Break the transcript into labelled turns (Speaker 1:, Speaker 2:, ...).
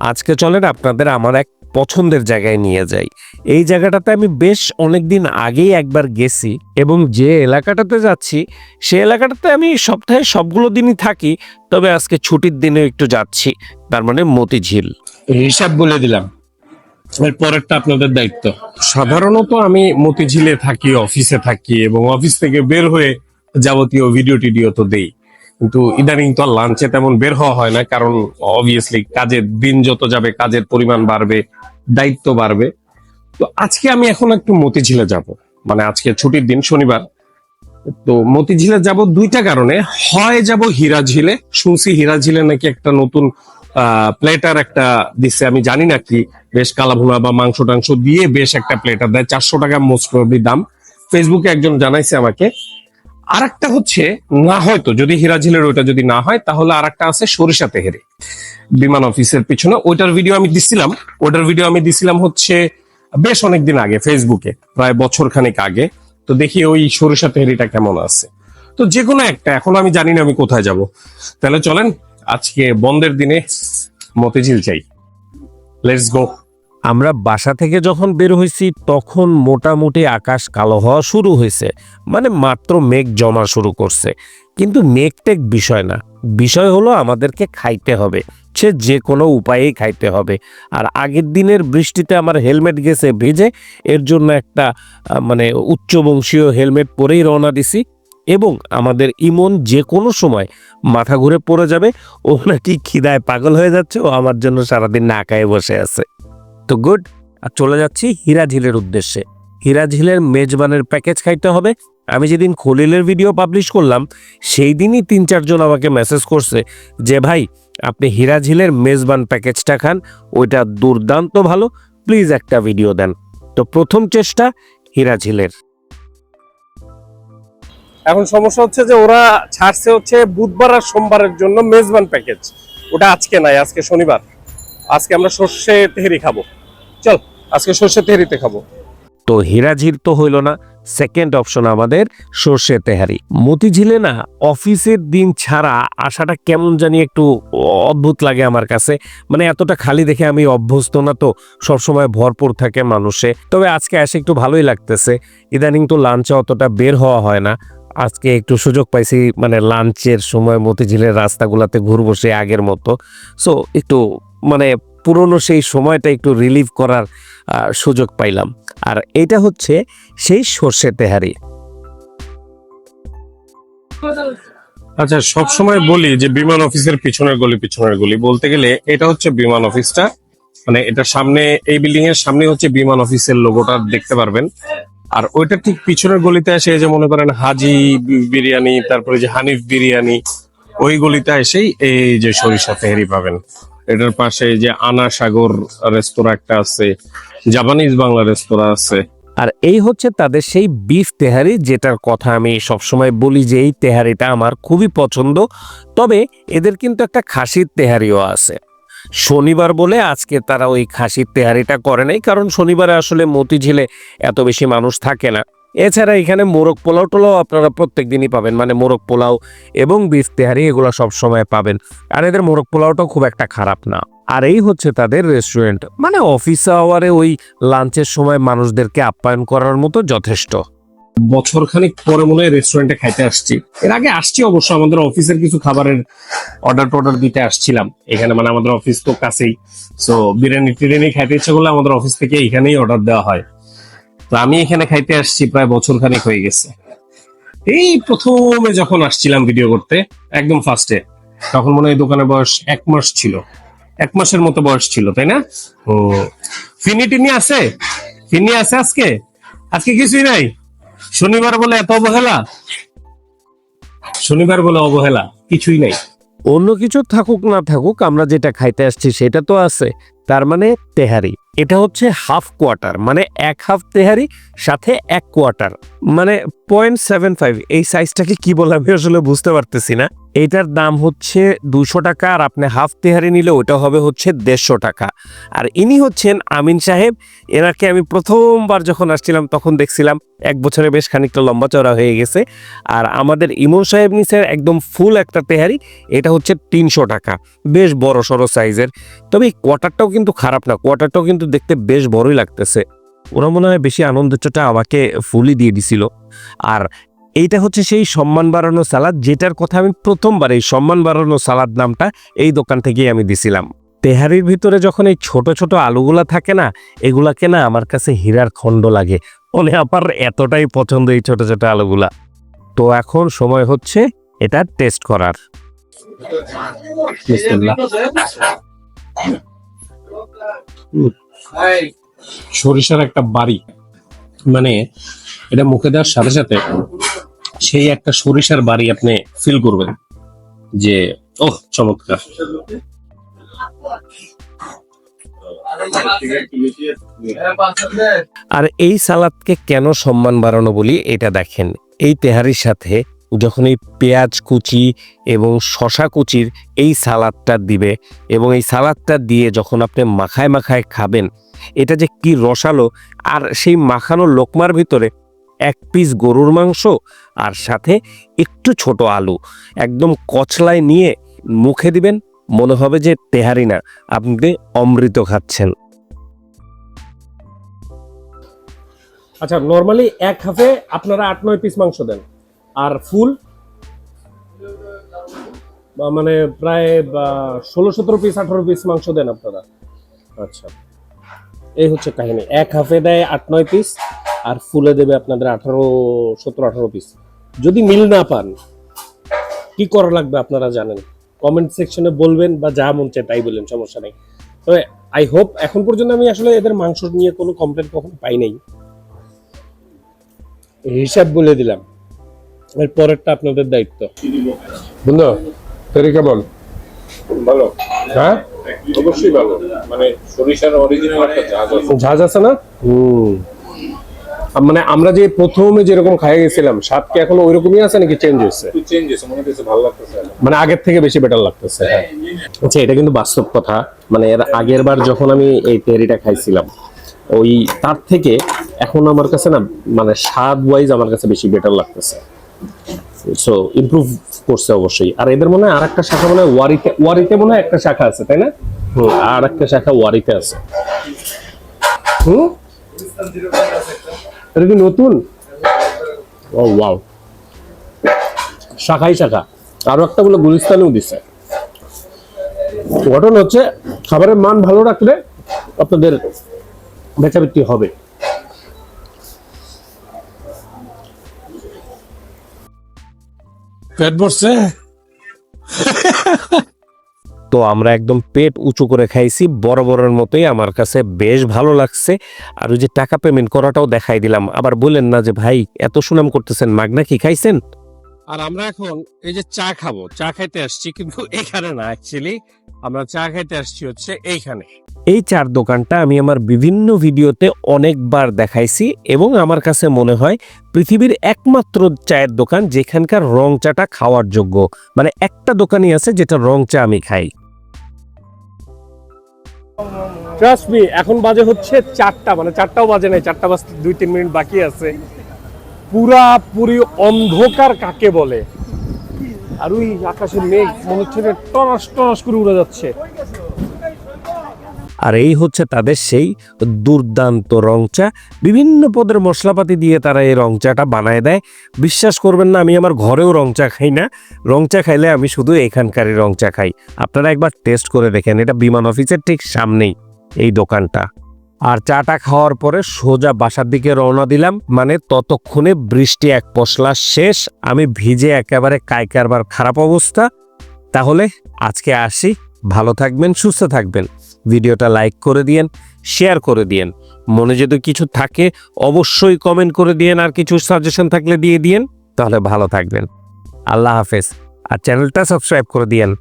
Speaker 1: আজকে চলেন আপনাদের আমার এক পছন্দের জায়গায় নিয়ে যাই। এই জায়গাটাতে আমি বেশ অনেক দিন আগেই একবার গেছি এবং যে এলাকাটাতে যাচ্ছি, সে এলাকাটাতে আমি সপ্তাহে সবগুলো দিনই থাকি, তবে আজকে ছুটির দিনে একটু যাচ্ছি, তার মানে মতিঝিল।
Speaker 2: হিসাব বলে দিলাম। এর পরেরটা আপনাদের দায়িত্ব। সাধারণত আমি মতিঝিলে থাকি, অফিসে থাকি এবং অফিস থেকে বের হয়ে যাবতীয় ভিডিও টিডিও তো দেই। কিন্তু ইদানিং তো আর লাঞ্চে তেমন বের হওয়া হয় না, কারণ অবভিয়াসলি কাজের দিন যত যাবে, কাজের পরিমাণ বাড়বে, দায়িত্ব বাড়বে। তো আজকে আমি এখন একটু মতিঝিলে যাব। মানে আজকে ছুটির দিন, শনিবার। তো মতিঝিলে যাব দুইটা কারণে। হয় যাব হিরাঝিলে, শুনছি হিরাঝিলে নাকি একটা নতুন প্লেটার একটা দিচ্ছে আমি জানি না কি। বেশ কালাভুনা বা মাংস টাংস দিয়ে বেশ একটা প্লেটার দেয়, চারশো টাকা মোস্ট প্রবলি দাম। ফেসবুকে একজন জানাইছে আমাকে আর একটা হচ্ছে, না হয়তো, যদি হিরাঝিলের ওইটা যদি না হয়, তাহলে আর একটা আছে সরিষা তেহেরি বিমান অফিসের পিছনে। ওইটার ভিডিও আমি দিছিলাম। ওইটার ভিডিও আমি দিছিলাম হচ্ছে বেশ অনেকদিন আগে ফেসবুকে প্রায় বছর খানিক আগে। তো দেখি ওই সরিষা তেহরিটা কেমন আছে। তো যে কোনো একটা, এখন আমি জানি না আমি কোথায় যাব। তাহলে চলেন, আজকে বন্ধের দিনে মতিঝিল চাই লেটস গো
Speaker 1: আমরা বাসা থেকে যখন বের হয়েছি তখন মোটামুটি আকাশ কালো হওয়া শুরু হয়েছে মানে মাত্র মেঘ জমা শুরু করছে। কিন্তু মেঘ টেক বিষয় না। বিষয় হলো আমাদেরকে খাইতে হবে। সে যে কোনো উপায়েই খাইতে হবে। আর আগের দিনের বৃষ্টিতে আমার হেলমেট গেছে ভিজে, এর জন্য একটা মানে উচ্চবংশীয় হেলমেট পরেই রওনা দিছি। এবং আমাদের ইমন যে কোনো সময় মাথা ঘুরে পড়ে যাবে। ও নাকি খিদায় পাগল হয়ে যাচ্ছে। ও আমার জন্য সারাদিন না বসে আছে। তো গুড। আর চলে যাচ্ছি হীরাঝিলের উদ্দেশ্যে। হীরাঝিলের মেজবানের প্যাকেজ খাইতে হবে। আমি যেদিন খলিলের ভিডিও পাবলিশ করলাম সেই দিনই তিন চারজন আমাকে মেসেজ করছে যে, ভাই, আপনি হীরাঝিলের মেজবান প্যাকেজটা খান। ওইটা দুর্দান্ত ভালো। প্লিজ একটা ভিডিও দেন। তো প্রথম চেষ্টা হীরাঝিলের
Speaker 2: এখন সমস্যা হচ্ছে যে, ওরা ছাড়ছে হচ্ছে বুধবার আর সোমবারের জন্য মেজবান প্যাকেজ। ওটা আজকে নাই, আজকে শনিবার। আজকে আমরা সর্ষে তেহেরি খাব। চল, আজকে সর্ষে তেহারিতে খাব।
Speaker 1: তো হীরাঝিল তো হইল না সেকেন্ড অপশন আমাদের সর্ষে তেহারি। মতিঝিলে না, অফিসের দিন ছাড়া আসাটা কেমন জানি একটু অদ্ভুত লাগে আমার কাছে। মানে এতটা খালি দেখে আমি অভ্যস্ত না তো, সবসময় ভরপুর থাকে মানুষে। তবে আজকে এসে একটু ভালোই লাগতেছে। ইদানিং তো লাঞ্চে অতটা বের হওয়া হয় না। আজকে একটু সুযোগ পাইছি মানে লাঞ্চের সময় মতিঝিলের রাস্তাগুলোতে ঘুরবো সে আগের মতো। সো একটু মানে পুরনো সেই সময়টা একটু রিলিভ করার সুযোগ পাইলাম। আর এটা হচ্ছে সেই সর্ষে তেহারি।
Speaker 2: আচ্ছা সব সময় বলি যে বিমান অফিসের পিছনের গলি পিছনের গলি বলতে গেলে এটা হচ্ছে বিমান অফিসটা। মানে এটা সামনে, এই বিল্ডিং এর সামনে হচ্ছে বিমান অফিসের লোগোটা দেখতে পারবেন। আর ওইটা ঠিক পিছনের গলিতে এই যে মনে করেন হাজি বিরিয়ানি, তারপরে যে হানিফ বিরিয়ানি, ওই গলিতে এসেই এই যে সরিষা তেহারি পাবেন। এটার পাশে যে আনা সাগর রেস্তোরাঁ একটা আছে, জাপানিজ বাংলা রেস্তোরাঁ আছে।
Speaker 1: আর এই হচ্ছে তাদের সেই বিফ তেহারি, যেটার কথা আমি সবসময় বলি যে এই তেহারিটা আমার খুবই পছন্দ। তবে এদের কিন্তু একটা খাসির তেহারিও আছে। শনিবার বলে আজকে তারা ওই খাসির তেহারিটা করে নাই, কারণ শনিবারে আসলে মতিঝিলে এত বেশি মানুষ থাকে না। এছাড়া এখানে মোরগ পোলাও টোলাও আপনারা প্রত্যেক দিনই পাবেন। মানে মোরগ পোলাও এবং বিফ তেহারি এগুলো সবসময় পাবেন। আর এদের মোরগ পোলাওটাও খুব একটা খারাপ না। আর এই হচ্ছে তাদের রেস্টুরেন্ট মানে অফিস আওয়ারে ওই লাঞ্চের সময় মানুষদেরকে আপ্যায়ন করার মতো যথেষ্ট।
Speaker 2: বছর খানিক পরে মনে হয় রেস্টুরেন্টে খাইতে আসছি। এর আগে আসছি অবশ্য, আমাদের অফিসের কিছু খাবারের অর্ডার টর্ডার দিতে আসছিলাম। এখানে মানে আমাদের অফিস তো কাছেই। সো বিরিয়ানি টিরিয়ানি খাইতে ইচ্ছা করলে আমাদের অফিস থেকে এখানেই অর্ডার দেওয়া হয়। তো আমি এখানে খাইতে আসছি প্রায় বছর খানিক হয়ে গেছে। এই প্রথমে যখন আসছিলাম ভিডিও করতে, একদম ফার্স্টে তখন মনে হয় দোকানের বয়স এক মাস ছিল। এক মাসের মতো বয়স ছিল, তাই না? ও ফিনি টিনি আছে? ফিনি আছে আজকে? আজকে কিছুই নাই? শনিবার বলে এত অবহেলা? শনিবার বলে অবহেলা, কিছুই নাই।
Speaker 1: অন্য কিছু থাকুক না থাকুক, আমরা যেটা খাইতে আসছি সেটা তো আছে। তার মানে তেহারি। এটা হচ্ছে হাফ কোয়ার্টার মানে এক হাফ তেহারি সাথে এক কোয়ার্টার। মানে পয়েন্ট সেভেন ফাইভ, এই সাইজটাকে কি বলে আমি আসলে বুঝতে পারতেছি না। এটার দাম হচ্ছে দুশো টাকা আর আপনি হাফ তেহারি নিলে ওটা হবে হচ্ছে দেড়শো টাকা। আর ইনি হচ্ছেন আমিন সাহেব, এনাকে আমি প্রথমবার যখন আসছিলাম তখন দেখছিলাম এক বছরে বেশ খানিকটা লম্বা চড়া হয়ে গেছে। আর আমাদের ইমন সাহেব নিচের একদম ফুল একটা তেহারি, এটা হচ্ছে তিনশো টাকা, বেশ বড় সড়ো সাইজের। তবে এই কোয়াটারটাও কিন্তু খারাপ না, কোয়ার্টারটাও কিন্তু দেখতে বেশ বড়ই লাগতেছে। ওরা মনে হয় বেশি আনন্দটা আমাকে ফুলই দিয়ে দিছিল। আর এইটা হচ্ছে সেই সম্মান বাড়ানো সালাদ, যেটার কথা আমি প্রথমবার এই সম্মান বাড়ানো সালাদ নামটা এই দোকান থেকেই আমি দিছিলাম। তেহারির ভিতরে যখন এই ছোট ছোট আলুগুলা থাকে না, এগুলাকে না আমার কাছে হীরার খণ্ড লাগে। মানে আমার এতটাই পছন্দ এই ছোট ছোট আলুগুলা। তো এখন সময় হচ্ছে এটা টেস্ট করার।
Speaker 2: সরিষার একটা বাড়ি। মানে এটা মুখে দেওয়ার সাথে সাথে সেই একটা সরিষার বাড়ি আপনি ফিল করবেন যে, ওহ, চমৎকার।
Speaker 1: আর এই সালাদকে কেন সম্মান বাড়ানো বলি এটা দেখেন। এই তেহারির সাথে যখন এই পেঁয়াজ কুচি এবং শশা কুচির এই সালাদটা দিবে এবং এই সালাদটা দিয়ে যখন আপনি মাখায় মাখায় খাবেন, এটা যে কি রসালো, আর সেই মাখানো লোকমার ভিতরে এক পিস গরুর মাংস আর সাথে একটু ছোট আলু। একদম কচলায় নিয়ে মুখে দিবেন, মনে হবে যে তেহারি না, আপনি অমৃত খাচ্ছেন।
Speaker 2: আচ্ছা নর্মালি এক হাফে আপনারা আট নয় পিস মাংস দেন। আর ফুল? মানে প্রায় ষোলো সতেরো পিস আঠারো পিস মাংস দেন আপনারা। আচ্ছা এই হচ্ছে কাহিনী। এক হাফে দেয় আট নয় পিস আর ফুলে দেবে আপনাদের আঠারো সতেরো আঠারো পিস যদি মিল না পান কি করা লাগবে আপনারা জানেন? কমেন্ট সেকশনে বলবেন বা যা মন চায় তাই বললেন সমস্যা নেই। তবে আই হোপ এখন পর্যন্ত আমি আসলে এদের মাংস নিয়ে কোনো কমপ্লেন কখনো পাই নাই। হিসাব বলে দিলাম। এর পরেরটা আপনাদের দায়িত্ব। বন্ধু তৈরি কেমন?
Speaker 3: ভালো।
Speaker 2: হ্যাঁ?
Speaker 3: অবশ্যই ভালো। মানে সরিষার অরিজিনাল একটা ঝাঁজ আছে।
Speaker 2: ঝাঁজ আছে না? হুম। মানে আমরা যে প্রথমে যেরকম খাই গেছিলাম স্বাদ কি এখন ওই রকমই আছে নাকি চেঞ্জ হয়েছে?
Speaker 3: চেঞ্জ হয়েছে মনে হচ্ছে ভালো লাগতেছে
Speaker 2: মানে আগের থেকে বেশি বেটার লাগতেছে হ্যাঁ। আচ্ছা এটা কিন্তু বাস্তব কথা। মানে এর আগের বার যখন আমি এই তেরিটা খাইছিলাম ওই তার থেকে এখন আমার কাছে না মানে স্বাদ ওয়াইজ আমার কাছে বেশি বেটার লাগতেছে। সো ইমপ্রুভ করছে অবশ্যই। আর এদের মনে হয় আর একটা শাখা মনে হয় ওয়ারিতে ওয়ারিতে মনে হয় একটা শাখা আছে তাই না? হুম আর একটা শাখা ওয়ারিতে আছে। হুম? এটা কি নতুন? ও ওয়াও শাখাই শাখা। আরও একটা বলে গুলিস্তানেও দিচ্ছে ঘটনা হচ্ছে, খাবারের মান ভালো রাখলে আপনাদের বেচা বিক্রি হবে। পেট ভরছে?
Speaker 1: তো আমরা একদম পেট উঁচু করে খাইছি বড় বড়ের মতোই আমার কাছে বেশ ভালো লাগছে। আর ওই যে টাকা পেমেন্ট করাটাও দেখাই দিলাম। আবার বললেন না যে ভাই এত সুনাম করতেছেন মাগনা কি খাইছেন?
Speaker 2: আর আমরা এখন এই যে চা খাব চা খাইতে আসছি কিন্তু এখানে না অ্যাকচুয়ালি আমরা চা খাইতে আসছি হচ্ছে এইখানে।
Speaker 1: এই চার দোকানটা আমি আমার বিভিন্ন ভিডিওতে অনেকবার দেখাইছি এবং আমার কাছে মনে হয় পৃথিবীর একমাত্র চায়ের দোকান যেখানকার রং চাটা খাওয়ার যোগ্য। মানে একটা দোকানই আছে যেটা রং চা আমি খাই।
Speaker 2: ট্রাস্ট মি এখন বাজে হচ্ছে চারটা মানে চারটাও বাজে নাই, চারটা বাজতে দুই, তিন মিনিট বাকি আছে। পুরাপুরি অন্ধকার কাকে বলে? আর ওই আকাশের মেঘ, মনে হচ্ছে যে টনাস টনাস করে উড়ে যাচ্ছে।
Speaker 1: আর এই হচ্ছে তাদের সেই দুর্দান্ত রং চা বিভিন্ন পদের মশলাপাতি দিয়ে তারা এই রং চাটা বানায় দেয়। বিশ্বাস করবেন না, আমি আমার ঘরেও রং চা খাই না। রং চা খাইলে আমি শুধু এখানকারই রং চা খাই। আপনারা একবার টেস্ট করে দেখেন, এটা বিমান অফিসের ঠিক সামনেই এই দোকানটা। আর চাটা খাওয়ার পরে সোজা বাসার দিকে রওনা দিলাম মানে ততক্ষণে বৃষ্টি এক পশলা শেষ। আমি ভিজে একেবারে কায়কারবার খারাপ অবস্থা। তাহলে আজকে আসি। ভালো থাকবেন, সুস্থ থাকবেন। ভিডিওটা লাইক করে দিয়েন, শেয়ার করে দিয়েন। মনে যদি কিছু থাকে, অবশ্যই কমেন্ট করে দিয়েন আর কিছু সাজেশন থাকলে দিয়ে দিয়েন। তাহলে ভালো থাকবেন। আল্লাহ হাফেজ। আর চ্যানেলটা সাবস্ক্রাইব করে দিয়েন।